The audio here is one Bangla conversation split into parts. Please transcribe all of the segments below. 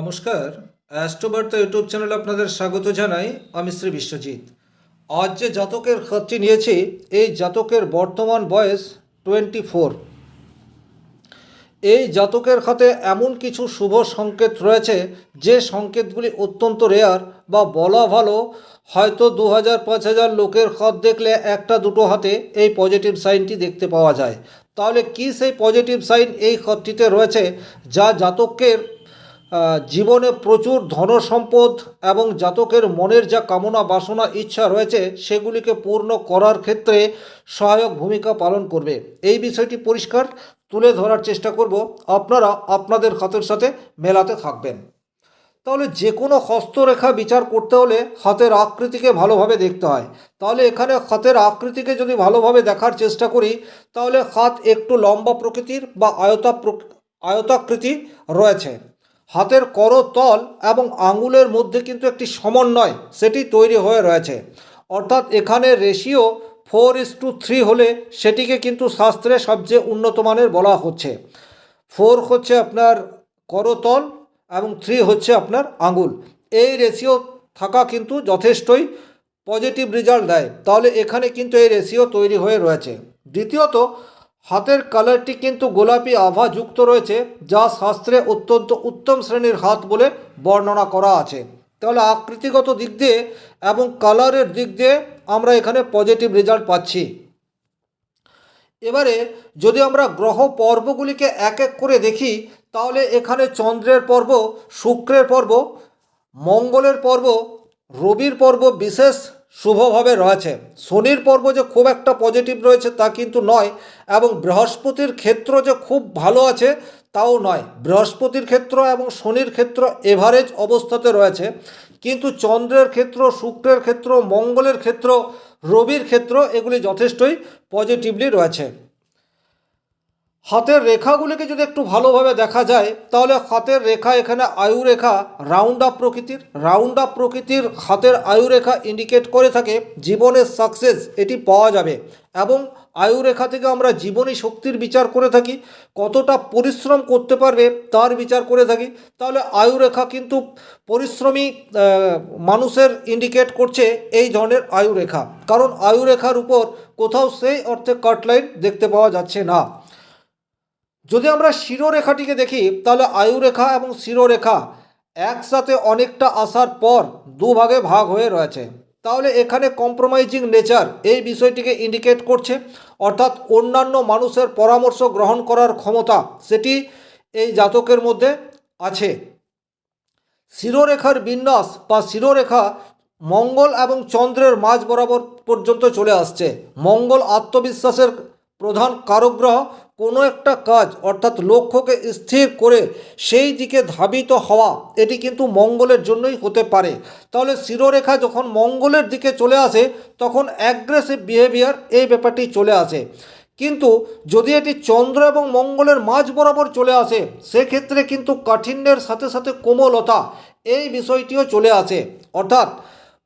নমস্কার। অ্যাস্ট্রোবার্তা ইউটিউব চ্যানেলে আপনাদের স্বাগত জানাই। আমি শ্রী বিশ্বজিৎ। আজ যে জাতকের খাতটি নিয়েছি, এই জাতকের বর্তমান বয়স টোয়েন্টি ফোর এই জাতকের খাতে এমন কিছু শুভ সংকেত রয়েছে, যে সংকেতগুলি অত্যন্ত রেয়ার বা বলা ভালো। হয়তো দু হাজার পাঁচ হাজার লোকের খত দেখলে একটা দুটো হাতে এই পজিটিভ সাইনটি দেখতে পাওয়া যায়। তাহলে কি সেই পজিটিভ সাইন এই খাতটিতে রয়েছে, যা জাতকের জীবনে প্রচুর ধনসম্পদ এবং জাতকের মনের যা কামনা, বাসনা, ইচ্ছা রয়েছে, সেগুলিকে পূর্ণ করার ক্ষেত্রে সহায়ক ভূমিকা পালন করবে। এই বিষয়টি পরিষ্কার তুলে ধরার চেষ্টা করব। আপনারা আপনাদের হাতের সাথে মেলাতে থাকবেন। তাহলে যে কোনো হস্তরেখা বিচার করতে হলে হাতের আকৃতিকে ভালোভাবে দেখতে হয়। তাহলে এখানে হাতের আকৃতিকে যদি ভালোভাবে দেখার চেষ্টা করি, তাহলে হাত একটু লম্বা প্রকৃতির বা আয়তা আয়তাকৃতি রয়েছে। হাতের করতল এবং আঙুলের মধ্যে কিন্তু একটি সমন্বয় সেটি তৈরি হয়ে রয়েছে। অর্থাৎ এখানে ratio four is two three হলে সেটিকে কিন্তু শাস্ত্রে সবচেয়ে উন্নত মানের বলা হচ্ছে। ফোর হচ্ছে আপনার করতল এবং থ্রি হচ্ছে আপনার আঙুল। এই রেশিও থাকা কিন্তু যথেষ্টই পজিটিভ রেজাল্ট দেয়। তাহলে এখানে কিন্তু এই রেশিও তৈরি হয়ে রয়েছে। দ্বিতীয়ত হাতের কালারটি কিন্তু গোলাপি আভা যুক্ত রয়েছে, যা শাস্ত্রে অত্যন্ত উত্তম শ্রেণির হাত বলে বর্ণনা করা আছে। তাহলে আকৃতিগত দিক দিয়ে এবং কালারের দিক দিয়ে আমরা এখানে পজিটিভ রেজাল্ট পাচ্ছি। এবারে যদি আমরা গ্রহ পর্বগুলিকে এক এক করে দেখি, তাহলে এখানে চন্দ্রের পর্ব, শুক্রের পর্ব, মঙ্গলের পর্ব, রবির পর্ব বিশেষ শুভভাবে রয়েছে। শনির পর্ব যে খুব একটা পজিটিভ রয়েছে তা কিন্তু নয় এবং বৃহস্পতির ক্ষেত্র যে খুব ভালো আছে তাও নয়। বৃহস্পতির ক্ষেত্র এবং শনির ক্ষেত্র এভারেজ অবস্থাতে রয়েছে। কিন্তু চন্দ্রের ক্ষেত্র, শুক্রের ক্ষেত্র, মঙ্গলের ক্ষেত্র, রবির ক্ষেত্র এগুলি যথেষ্টই পজিটিভলি রয়েছে। হাতের রেখাগুলিকে যদি একটু ভালোভাবে দেখা যায়, তাহলে হাতের রেখা এখানে আয়ু রেখা রাউন্ড আপ প্রকৃতির রাউন্ড আপ প্রকৃতির হাতের আয়ু রেখা ইন্ডিকেট করে থাকে জীবনের সাকসেস এটি পাওয়া যাবে। এবং আয়ু রেখা থেকে আমরা জীবনী শক্তির বিচার করে থাকি, কতটা পরিশ্রম করতে পারবে তার বিচার করে থাকি। তাহলে আয়ু রেখা কিন্তু পরিশ্রমী মানুষের ইন্ডিকেট করছে এই ধরনের আয়ু রেখা কারণ আয়ু রেখার উপর কোথাও সেই অর্থে কাটলাইন দেখতে পাওয়া যাচ্ছে না। যদি আমরা শিরোরেখাটিকে দেখি, তাহলে আয়ুরেখা এবং শিরোরেখা একসাথে অনেকটা আসার পর দুভাগে ভাগ হয়ে রয়েছে। তাহলে এখানে কম্প্রোমাইজিং নেচার এই বিষয়টিকে ইন্ডিকেট করছে, অর্থাৎ অন্যান্য মানুষের পরামর্শ গ্রহণ করার ক্ষমতা সেটি এই জাতকের মধ্যে আছে। শিরোরেখার বিন্যাস বা শিরোরেখা মঙ্গল এবং চন্দ্রের মাঝ বরাবর পর্যন্ত চলে আসছে। মঙ্গল আত্মবিশ্বাসের প্রধান কারক গ্রহ কোনো একটা কাজ অর্থাৎ লক্ষ্যকে স্থির করে সেই দিকে ধাবিত হওয়া, এটি কিন্তু মঙ্গলের জন্যই হতে পারে। তাহলে শিরোরেখা যখন মঙ্গলের দিকে চলে আসে, তখন অ্যাগ্রেসিভ বিহেভিয়ার এই ব্যাপারটি চলে আসে। কিন্তু যদি এটি চন্দ্র এবং মঙ্গলের মাঝ বরাবর চলে আসে, সেক্ষেত্রে কিন্তু কাঠিন্যের সাথে সাথে কোমলতা এই বিষয়টিও চলে আসে। অর্থাৎ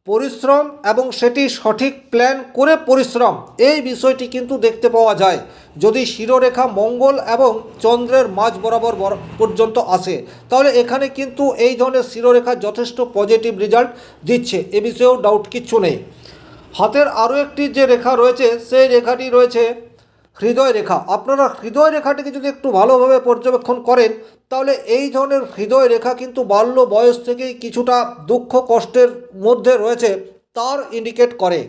পরিশ্রম এবং সেটি সঠিক প্ল্যান করে পরিশ্রম, এই বিষয়টি কিন্তু দেখতে পাওয়া যায়। যদি শিরোরেখা মঙ্গল এবং চন্দ্রের মাঝ বরাবর বর- পর্যন্ত আসে, তাহলে এখানে কিন্তু এই ধরনের শিরোরেখা যথেষ্ট পজিটিভ রেজাল্ট দিচ্ছে, এ বিষয়েও ডাউট কিচ্ছু নেই। হাতের আরও একটি যে রেখা রয়েছে, সেই রেখাটি রয়েছে হৃদয় রেখা। আপনারা হৃদয় রেখাটিকে যদি একটু ভালোভাবে পর্যবেক্ষণ করেন, তাহলে এই ধরনের হৃদয় রেখা কিন্তু বাল্য বয়স থেকেই কিছুটা দুঃখ কষ্টের মধ্যে রয়েছে, তার ইন্ডিকেট করে।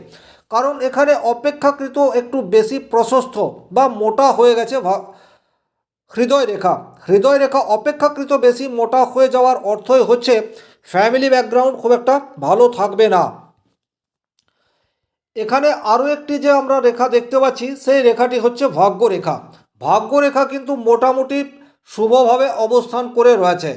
কারণ এখানে অপেক্ষাকৃত একটু বেশি প্রশস্ত বা মোটা হয়ে গেছে হৃদয় রেখা। হৃদয় রেখা অপেক্ষাকৃত বেশি মোটা হয়ে যাওয়ার অর্থই হচ্ছে ফ্যামিলি ব্যাকগ্রাউন্ড খুব একটা ভালো থাকবে না। এখানে আরও একটি যে আমরা রেখা দেখতে পাচ্ছি, সেই রেখাটি হচ্ছে ভাগ্য রেখা ভাগ্য রেখা কিন্তু মোটামুটি শুভভাবে অবস্থান করে রয়েছে।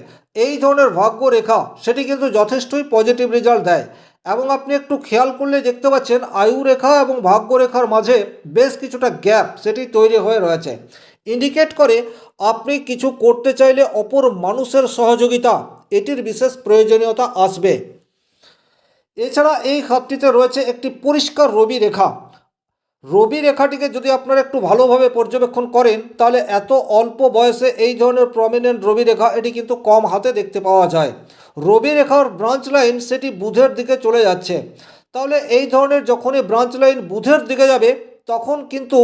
এই ধরনের ভাগ্য রেখা সেটি কিন্তু যথেষ্টই পজিটিভ রেজাল্ট দেয়। এবং আপনি একটু খেয়াল করলে দেখতে পাচ্ছেন আয়ু রেখা এবং ভাগ্য রেখার মাঝে বেশ কিছুটা গ্যাপ সেটি তৈরি হয়ে রয়েছে। ইন্ডিকেট করে আপনি কিছু করতে চাইলে অপর মানুষের সহযোগিতা, এটির বিশেষ প্রয়োজনীয়তা আসবে। এছাড়া এই খাতটিতে রয়েছে একটি পরিষ্কার রবি রেখা। রবি রেখাটিকে যদি আপনারা একটু ভালোভাবে পর্যবেক্ষণ করেন, তাহলে এত অল্প বয়সে এই ধরনের প্রমিনেন্ট রবি রেখা এটি কিন্তু কম হাতে দেখতে পাওয়া যায়। রবি রেখার ব্রাঞ্চ লাইন সেটি বুধের দিকে চলে যাচ্ছে। তাহলে এই ধরনের যখনই ব্রাঞ্চ লাইন বুধের দিকে যাবে, তখন কিন্তু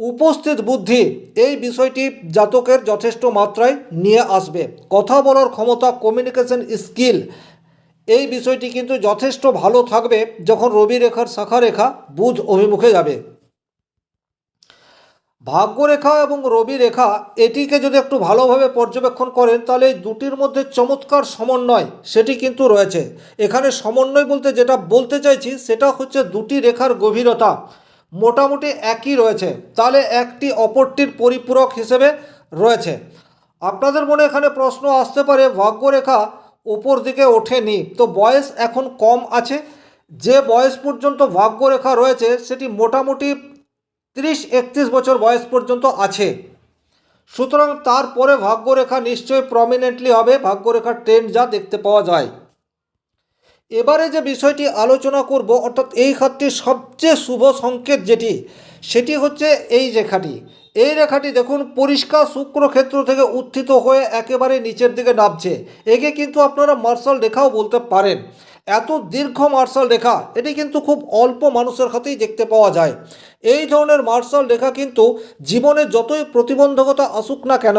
উপস্থিত বুদ্ধি এই বিষয়টি জাতকের যথেষ্ট মাত্রায় নিয়ে আসবে। কথা বলার ক্ষমতা কমিউনিকেশন স্কিল এই বিষয়টি কিন্তু যথেষ্ট ভালো থাকবে যখন রবি রেখার শাখা রেখা বুধ অভিমুখে যাবে। ভাগ্যরেখা এবং রবি রেখা এটিকে যদি একটু ভালোভাবে পর্যবেক্ষণ করেন, তাহলে দুটির মধ্যে চমৎকার সমন্বয় সেটি কিন্তু রয়েছে। এখানে সমন্বয় বলতে যেটা বলতে চাইছি, সেটা হচ্ছে দুটি রেখার গভীরতা মোটামুটি একই রয়েছে। তাহলে একটি অপরটির পরিপূরক হিসেবে রয়েছে। আপনাদের মনে এখানে প্রশ্ন আসতে পারে, ভাগ্যরেখা উপর দিকে ওঠেনি। তো বয়স এখন কম আছে। যে বয়স পর্যন্ত ভাগ্যরেখা রয়েছে, সেটি মোটামুটি তিরিশ একত্রিশ বছর বয়স পর্যন্ত আছে। সুতরাং তারপরে ভাগ্যরেখা নিশ্চয়ই প্রমিনেন্টলি হবে। ভাগ্যরেখার ট্রেন্ড যা দেখতে পাওয়া যায়। এবারে যে বিষয়টি আলোচনা করব, অর্থাৎ এই খাতটির সবচেয়ে শুভ সংকেত যেটি, সেটি হচ্ছে এই রেখাটি। এই রেখাটি দেখুন, পরিষ্কার শুক্রক্ষেত্র থেকে উত্থিত হয়ে একেবারে নিচের দিকে নামছে। একে কিন্তু আপনারা মার্শাল রেখাও বলতে পারেন। এত দীর্ঘ মার্শাল রেখা, এটি কিন্তু খুব অল্প মানুষের হাতেই দেখতে পাওয়া যায়। এই ধরনের মার্শাল রেখা কিন্তু জীবনে যতই প্রতিবন্ধকতা আসুক না কেন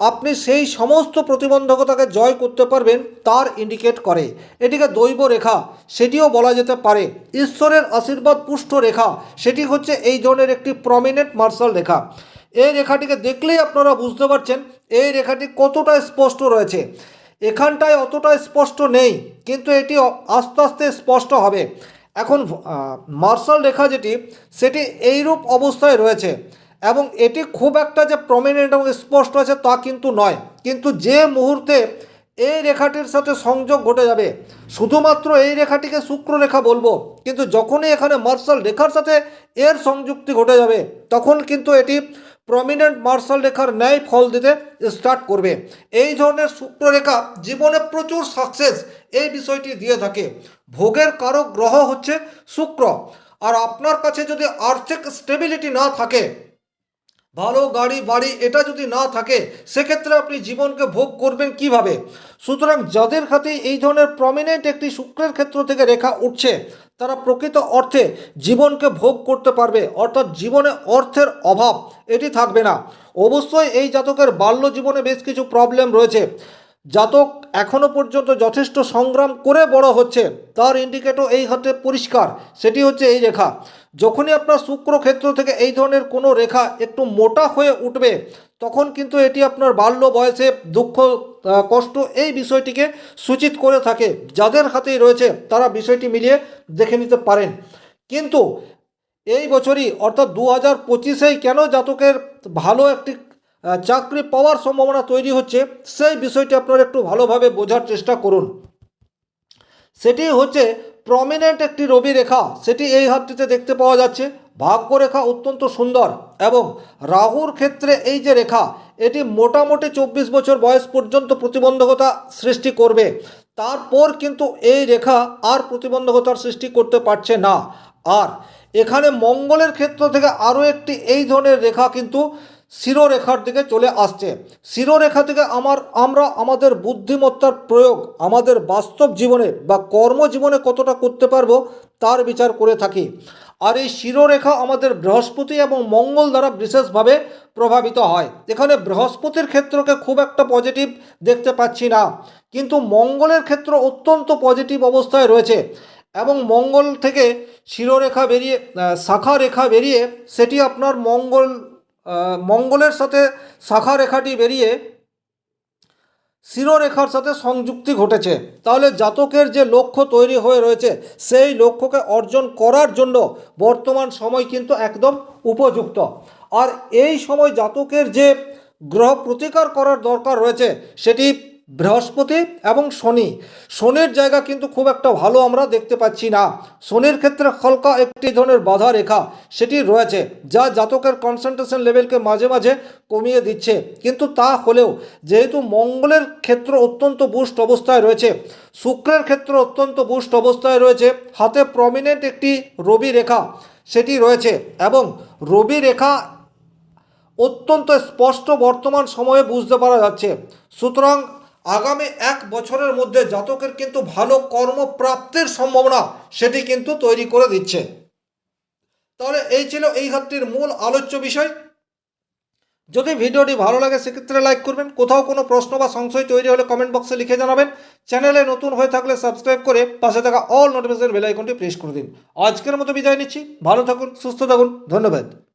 আপনি সেই সমস্ত প্রতিবন্ধকতাকে জয় করতে পারবেন, তার ইন্ডিকেট করে। এটিকে দৈব রেখা, সেটিও বলা যেতে পারে। ঈশ্বরের আশীর্বাদ পুষ্ট রেখা, সেটি হচ্ছে এই ধরনের একটি প্রমিনেন্ট মার্শাল রেখা। এই রেখাটিকে দেখলেই আপনারা বুঝতে পারছেন, এই রেখাটি কতটা স্পষ্ট রয়েছে। এখানটায় অতটা স্পষ্ট নেই, কিন্তু এটি আস্তে আস্তে স্পষ্ট হবে। এখন মার্শাল রেখা যেটি, সেটি এইরূপ অবস্থায় রয়েছে। এবং এটি খুব একটা যে প্রমিনেন্ট এবং স্পষ্ট আছে তা কিন্তু নয়। কিন্তু যে মুহূর্তে এই রেখাটির সাথে সংযোগ ঘটে যাবে, শুধুমাত্র এই রেখাটিকে শুক্র রেখা বলব, কিন্তু যখনই এখানে মার্শাল রেখার সাথে এর সংযুক্তি ঘটে যাবে, তখন কিন্তু এটি প্রমিনেন্ট মার্শাল রেখার ন্যায় ফল দিতে স্টার্ট করবে। এই ধরনের শুক্ররেখা জীবনে প্রচুর সাকসেস এই বিষয়টি দিয়ে থাকে। ভোগের কারক গ্রহ হচ্ছে শুক্র। আর আপনার কাছে যদি আর্থিক স্টেবিলিটি না থাকে ভালো গাড়ি, বাড়ি এটা যদি না থাকে, সেক্ষেত্রে আপনি জীবনকে ভোগ করবেন কীভাবে? সুতরাং যাদের হাতে এই ধরনের প্রমিনেন্ট একটি শুক্রের ক্ষেত্র থেকে রেখা উঠছে, তারা প্রকৃত অর্থে জীবনকে ভোগ করতে পারবে, অর্থাৎ জীবনে অর্থের অভাব এটি থাকবে না। অবশ্যই এই জাতকের বাল্য জীবনে বেশ কিছু প্রবলেম রয়েছে। জাতক এখনও পর্যন্ত যথেষ্ট সংগ্রাম করে বড় হচ্ছে। তার ইন্ডিকেটর এই হাতে পরিষ্কার, সেটি হচ্ছে এই রেখা। যখনই আপনার শুক্র ক্ষেত্র থেকে এই ধরনের কোনো রেখা একটু মোটা হয়ে উঠবে, তখন কিন্তু এটি আপনার বাল্য বয়সে দুঃখ কষ্ট এই বিষয়টিকে সূচিত করে থাকে। যাদের হাতেই রয়েছে, তারা বিষয়টি মিলিয়ে দেখে নিতে পারেন। কিন্তু এই বছরই, অর্থাৎ দু হাজার পঁচিশেই কেন জাতকের ভালো একটি চাকরি পাওয়ার সম্ভাবনা তৈরি হচ্ছে, সেই বিষয়টি আপনারা একটু ভালোভাবে বোঝার চেষ্টা করুন। সেটি হচ্ছে প্রমিনেন্ট একটি রবি রেখা, সেটি এই হাতটিতে দেখতে পাওয়া যাচ্ছে। ভাগ্যরেখা অত্যন্ত সুন্দর এবং রাহুর ক্ষেত্রে এই যে রেখা, এটি মোটামুটি চব্বিশ বছর বয়স পর্যন্ত প্রতিবন্ধকতা সৃষ্টি করবে। তারপর কিন্তু এই রেখা আর প্রতিবন্ধকতার সৃষ্টি করতে পারছে না। আর এখানে মঙ্গলের ক্ষেত্র থেকে আরও একটি এই ধরনের রেখা কিন্তু শিরোরেখার দিকে চলে আসছে। শিরোরেখা থেকে আমার আমরা আমাদের বুদ্ধিমত্তার প্রয়োগ, আমাদের বাস্তব জীবনে বা কর্মজীবনে কতটা করতে পারব তার বিচার করে থাকি। আর এই শিরোরেখা আমাদের বৃহস্পতি এবং মঙ্গল দ্বারা বিশেষভাবে প্রভাবিত হয়। এখানে বৃহস্পতির ক্ষেত্রকে খুব একটা পজিটিভ দেখতে পাচ্ছি না। কিন্তু মঙ্গলের ক্ষেত্র অত্যন্ত পজিটিভ অবস্থায় রয়েছে এবং মঙ্গল থেকে শিরোরেখা বেরিয়ে শাখা রেখা বেরিয়ে সেটি আপনার মঙ্গল মঙ্গলের সাথে শাখা রেখাটি বেরিয়ে শিরোরেখার সাথে সংযুক্তি ঘটেছে। তাহলে জাতকের যে লক্ষ্য তৈরি হয়ে রয়েছে, সেই লক্ষ্যকে অর্জন করার জন্য বর্তমান সময় কিন্তু একদম উপযুক্ত। আর এই সময় জাতকের যে গ্রহ প্রতিকার করার দরকার রয়েছে, সেটি বৃহস্পতি এবং শনি। শনির জায়গা কিন্তু খুব একটা ভালো আমরা দেখতে পাচ্ছি না। শনির ক্ষেত্রে হালকা একটি ধরনের বাধা রেখা সেটি রয়েছে, যা জাতকের কনসেন্ট্রেশন লেভেলকে মাঝে মাঝে কমিয়ে দিচ্ছে। কিন্তু তা হলেও যেহেতু মঙ্গলের ক্ষেত্র অত্যন্ত বুস্ট অবস্থায় রয়েছে, শুক্রের ক্ষেত্র অত্যন্ত বুস্ট অবস্থায় রয়েছে, হাতে প্রমিনেন্ট একটি রবি রেখা সেটি রয়েছে এবং রবি রেখা অত্যন্ত স্পষ্ট বর্তমান সময়ে বুঝতে পারা যাচ্ছে। সুতরাং আগামী এক বছরের মধ্যে জাতকের কিন্তু ভালো কর্মপ্রাপ্তির সম্ভাবনা সেটি কিন্তু তৈরি করে দিচ্ছে। তাহলে এই ছিল এই হাতটির মূল আলোচ্য বিষয়। যদি ভিডিওটি ভালো লাগে, সেক্ষেত্রে লাইক করবেন। কোথাও কোনো প্রশ্ন বা সংশয় তৈরি হলে কমেন্ট বক্সে লিখে জানাবেন। চ্যানেলে নতুন হয়ে থাকলে সাবস্ক্রাইব করে পাশে থাকা অল নোটিফিকেশন বেল আইকনটি প্রেস করে দিন। আজকের মতো বিদায় নিচ্ছি। ভালো থাকুন, সুস্থ থাকুন। ধন্যবাদ।